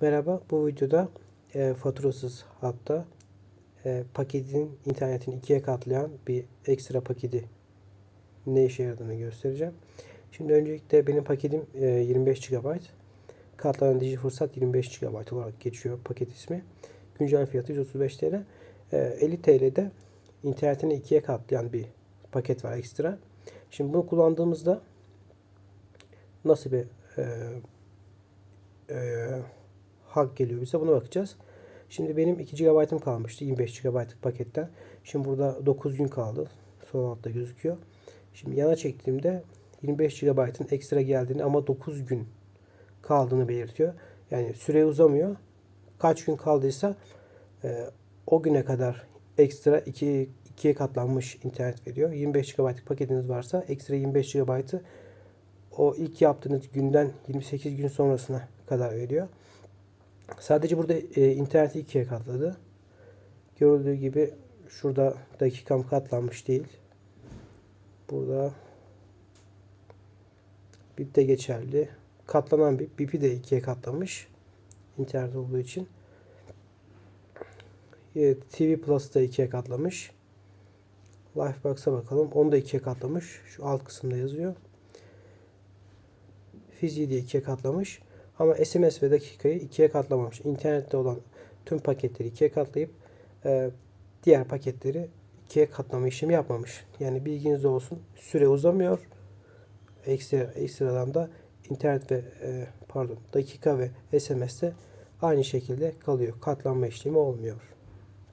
Merhaba, bu videoda e, faturasız hatta e, paketin internetini ikiye katlayan bir ekstra paketi ne işe yaradığını göstereceğim. Şimdi öncelikle benim paketim e, 25 GB. Katlanan Digi Fırsat 25 GB olarak geçiyor paket ismi. Güncel fiyatı 135 TL. E, 50 TL'de internetini ikiye katlayan bir paket var ekstra. Şimdi bunu kullandığımızda nasıl bir e, e, hak geliyor bize. Buna bakacağız. Şimdi benim 2 GB'ım kalmıştı 25 GB'lık paketten. Şimdi burada 9 gün kaldı. Sol altta gözüküyor. Şimdi yana çektiğimde 25 GB'ın ekstra geldiğini ama 9 gün kaldığını belirtiyor. Yani süre uzamıyor. Kaç gün kaldıysa e, o güne kadar ekstra 2 ikiye katlanmış internet veriyor. 25 GB'lık paketiniz varsa ekstra 25 GB'ı o ilk yaptığınız günden 28 gün sonrasına kadar veriyor. Sadece burada e, interneti ikiye katladı. Görüldüğü gibi şurada dakikam katlanmış değil. Burada BIP de geçerli. Katlanan BIP. BIP'i de ikiye katlamış. İnternet olduğu için. E, TV Plus da ikiye katlamış. Lifebox'a bakalım. Onu da ikiye katlamış. Şu alt kısımda yazıyor. Fiziği de ikiye katlamış. Ama SMS ve dakikayı ikiye katlamamış. İnternette olan tüm paketleri ikiye katlayıp e, diğer paketleri ikiye katlama işlemi yapmamış. Yani bilginiz olsun. Süre uzamıyor. Ekstra, ekstradan da internet ve e, pardon dakika ve SMS'te aynı şekilde kalıyor. Katlanma işlemi olmuyor.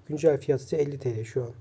Güncel fiyatı ise 50 TL şu an.